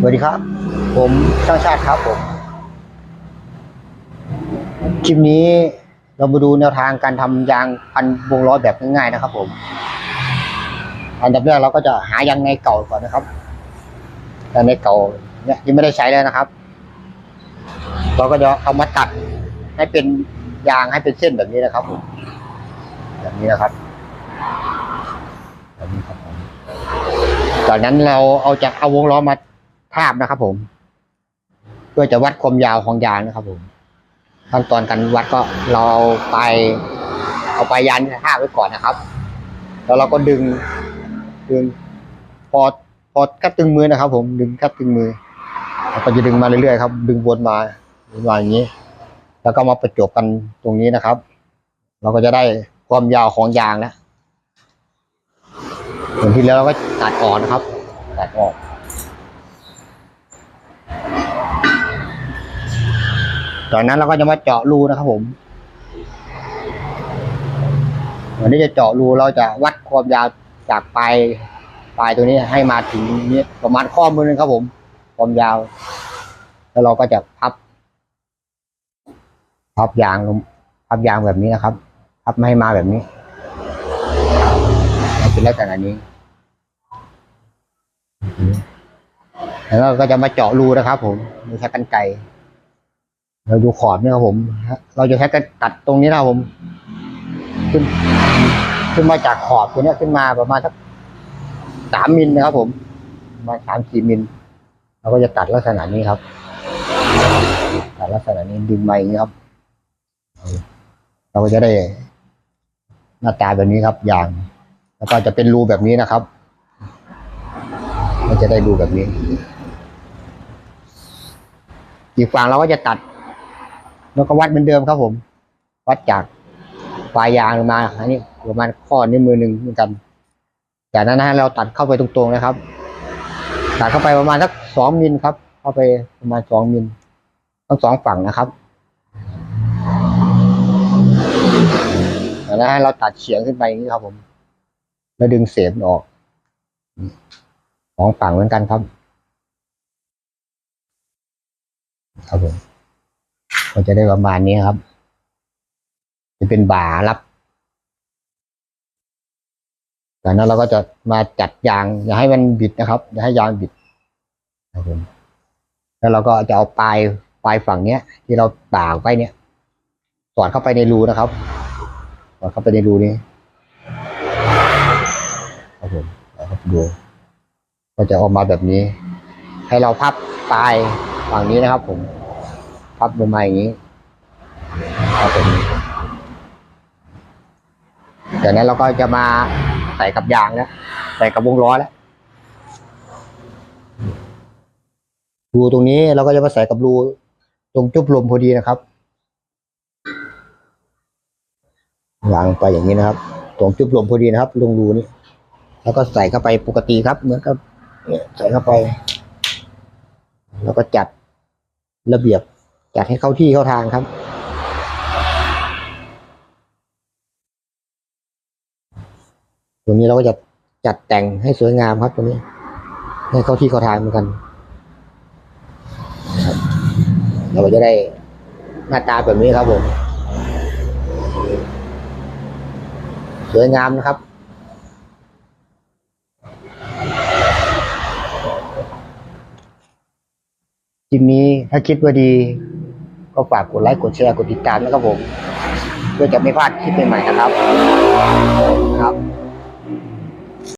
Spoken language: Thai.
สวัสดีครับ ผมช่างชาติครับผมคลิปนี้เรามาดูแนวทางการทำยางพันวงล้อแบบง่ายๆนะครับ ผม อันดับแรกเราก็จะหายางในเก่าก่อนนะครับยางในเก่าเนี่ยยังไม่ได้ใช้แล้วนะครับ เราก็จะเอามาตัดให้เป็นยางให้เป็นเส้นแบบนี้นะครับผมแบบนี้นะครับแบบนี้ครับผมจากนั้นเราเอาจากเอาวงล้อมา ทาบนะครับ ผม เพื่อจะวัดความยาวของยางนะครับ ผมขั้นตอนการวัดก็เราไปเอาไปยันทาบไว้ก่อนนะครับ แล้วเราก็ดึง ดึงพอพอกัดตึงมือนะครับ ผมดึงกัดตึงมือแล้วก็จะดึงมาเรื่อยๆครับ ดึงวนมาวนมาอย่างนี้ แล้วก็มาประจบกันตรงนี้นะครับ เราก็จะได้ความยาวของยางแล้วส่วนที่แล้วเราก็ตัดออกนะครับตัดออก จากนั้นเราก็จะมาเจาะรูนะครับผมวันนี้จะเจาะรูเราจะวัดความยาวจากปลายปลายตัวนี้ให้มาถึงนี้ประมาณข้อมือนึงครับผม ความยาว แล้วเราก็จะพับ พับยางลงพับยางแบบนี้นะครับ พับไม่ให้มาแบบนี้ให้เป็นลักษณะนี้ แล้วก็จะมาเจาะรูนะครับผมโดยใช้กรรไกร เราดูขอบนี่ครับผม เราจะใช้กตัดตรงนี้นะครับผม ขึ้น ขึ้นมาจากขอบตัวเนี้ยขึ้นมาประมาณสักสามมิลนะครับผม มาสามสี่มิลเราก็จะตัดลักษณะนี้ครับ ตัดลักษณะนี้ดึงมาอย่างนี้ครับ เราก็จะได้หน้าตาแบบนี้ครับ อย่าง แล้วก็จะเป็นรูแบบนี้นะครับเราจะได้รูแบบนี้อีกฝั่งเราก็จะตัด แล้วก็วัดเหมือนเดิมครับผม วัดจากปลายยางลงมาอันนี้ประมาณข้อนิ้วมือหนึ่งเหมือนกันจากนั้นนะเราตัดเข้าไปตรงๆนะครับ ตัดเข้าไปประมาณสักสองมิลครับ เข้าไปประมาณสองมิลทั้งสองฝั่งนะครับจากนั้นเราตัดเฉียงขึ้นไปอย่างนี้ครับผม แล้วดึงเศษมันออกสองฝั่งเหมือนกันครับ ครับผม ก็จะได้ประมาณนี้ครับ จะเป็นบ่ารับจากนั้นเราก็จะมาจัดยาง อย่าให้มันบิดนะครับ อย่าให้ยางบิดครับผมแล้วเราก็จะเอาปลายปลายฝั่งเนี้ย ที่เราต่างไปเนี่ยสอดเข้าไปในรูนะครับสอดเข้าไปในรูนี้ครับผมเอาครับดูก็จะออกมาแบบนี้ ให้เราพับปลายฝั่งนี้นะครับผม พับลงมาอย่างนี้ครับผมจากนั้นเราก็จะมาใส่กับยางแล้วใส่กับวงล้อแล้วรูตรงนี้เราก็จะมาใส่กับรูตรงจุบลมพอดีนะครับวางไปอย่างนี้นะครับ ตรงจุบลมพอดีนะครับลงรูนี้ แล้วก็ใส่เข้าไปปกติครับเหมือนกับใส่เข้าไป แล้วก็จัดระเบียบ จัดให้เข้าที่เข้าทางครับ ตัวนี้เราก็จะจัดแต่งให้สวยงามครับตัวนี้ ให้เข้าที่เข้าทางเหมือนกันเราก็จะได้หน้าตาแบบนี้ครับผม สวยงามนะครับคลิปนี้ถ้าคิดว่าดี ก็ฝากกดไลค์กดแชร์กดติดตามนะครับผม เพื่อจะไม่พลาดคลิปใหม่ๆนะครับครับ